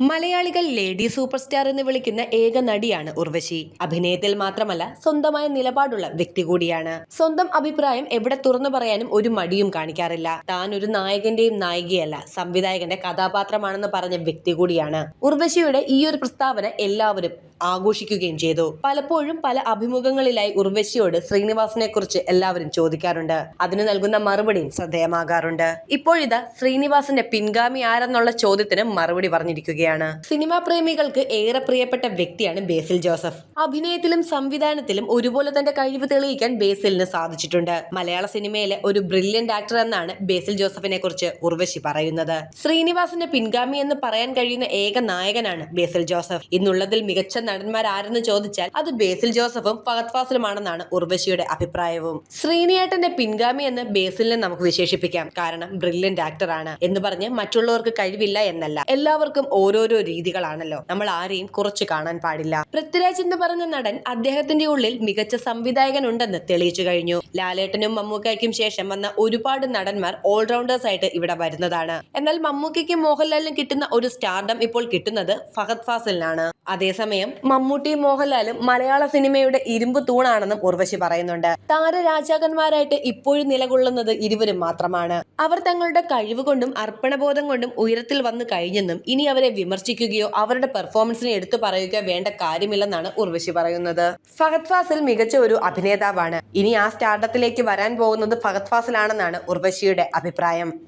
മലയാളികൾ lady super star എന്ന് വിളിക്കുന്ന ഏക നടിയാണ് ഉർവശി. അഭിനയത്തിൽ മാത്രമല്ല സ്വന്തമായ നിലപാടുള്ള വ്യക്തി കൂടിയാണ്. സ്വന്തം അഭിപ്രായം എവിടെ തുറന്നു പറയാനും ഒരു മടിയും കാണിക്കാറില്ല. താൻ ഒരു നായകന്റെയും നായികയല്ല സംവിധായകന്റെ കഥാപാത്രമാണെന്ന് പറഞ്ഞ വ്യക്തി കൂടിയാണ്. ഉർവശിയുടെ ഈ ഒരു പ്രസ്താവന എല്ലാവരും ആഘോഷിക്കുകയും ചെയ്തു. പലപ്പോഴും പല അഭിമുഖങ്ങളിലായി ഉർവശിയോട് ശ്രീനിവാസനെ കുറിച്ച് എല്ലാവരും ചോദിക്കാറുണ്ട്. അതിന് നൽകുന്ന മറുപടിയും ശ്രദ്ധേയമാകാറുണ്ട്. ഇപ്പോഴിതാ ശ്രീനിവാസന്റെ പിൻഗാമി ആരെന്നുള്ള ചോദ്യത്തിന് മറുപടി പറഞ്ഞിരിക്കുകയാണ്. സിനിമാ പ്രേമികൾക്ക് ഏറെ പ്രിയപ്പെട്ട വ്യക്തിയാണ് ബേസിൽ ജോസഫ്. അഭിനയത്തിലും സംവിധാനത്തിലും ഒരുപോലെ തന്റെ കഴിവ് തെളിയിക്കാൻ ബേസിലിന് സാധിച്ചിട്ടുണ്ട്. മലയാള സിനിമയിലെ ഒരു ബ്രില്യന്റ് ആക്ടർ എന്നാണ് ബേസിൽ ജോസഫിനെ കുറിച്ച് ഉർവശി പറയുന്നത്. ശ്രീനിവാസന്റെ പിൻഗാമി എന്ന് പറയാൻ കഴിയുന്ന ഏക നായകനാണ് ബേസിൽ ജോസഫ്. ഇന്നുള്ളതിൽ മികച്ച നടന്മാർ ആരെന്ന് ചോദിച്ചാൽ അത് ബേസിൽ ജോസഫും ഫഹദ് ഫാസിലുമാണെന്നാണ് ഉർവശിയുടെ അഭിപ്രായവും. ശ്രീനിയേട്ടന്റെ പിൻഗാമി എന്ന് ബേസിലിനെ നമുക്ക് വിശേഷിപ്പിക്കാം. കാരണം ബ്രില്യന്റ് ആക്ടറാണ് എന്ന് പറഞ്ഞ് മറ്റുള്ളവർക്ക് കഴിവില്ല എന്നല്ല. എല്ലാവർക്കും ഓരോരോ രീതികളാണല്ലോ. നമ്മൾ ആരെയും കുറച്ച് കാണാൻ പാടില്ല. പൃഥ്വിരാജ് എന്ന് പറഞ്ഞ നടൻ അദ്ദേഹത്തിന്റെ ഉള്ളിൽ മികച്ച സംവിധായകൻ ഉണ്ടെന്ന് തെളിയിച്ചു കഴിഞ്ഞു. ലാലേട്ടനും മമ്മൂക്കയ്ക്കും ശേഷം വന്ന ഒരുപാട് നടന്മാർ ഓൾറൗണ്ടേഴ്സ് ആയിട്ട് ഇവിടെ വരുന്നതാണ്. എന്നാൽ മമ്മൂക്കയ്ക്കും മോഹൻലാലിനും കിട്ടുന്ന ഒരു സ്റ്റാർഡം ഇപ്പോൾ കിട്ടുന്നത് ഫഹദ് ഫാസിലിനാണ്. അതേസമയം മമ്മൂട്ടിയും മോഹൻലാലും മലയാള സിനിമയുടെ ഇരുമ്പ് തൂണാണെന്നും ഉർവശി പറയുന്നുണ്ട്. താരരാജാക്കന്മാരായിട്ട് ഇപ്പോഴും നിലകൊള്ളുന്നത് ഇരുവരും മാത്രമാണ്. അവർ തങ്ങളുടെ കഴിവ് കൊണ്ടും അർപ്പണബോധം കൊണ്ടും ഉയരത്തിൽ വന്നു കഴിഞ്ഞെന്നും ഇനി അവരെ വിമർശിക്കുകയോ അവരുടെ പെർഫോമൻസിനെ എടുത്തു പറയുകയോ വേണ്ട കാര്യമില്ലെന്നാണ് ഉർവശി പറയുന്നത്. ഫഹദ് ഫാസിൽ മികച്ച ഒരു അഭിനേതാവാണ്. ഇനി ആ സ്റ്റാർഡത്തിലേക്ക് വരാൻ പോകുന്നത് ഫഹദ് ഫാസിലാണെന്നാണ് ഉർവശിയുടെ അഭിപ്രായം.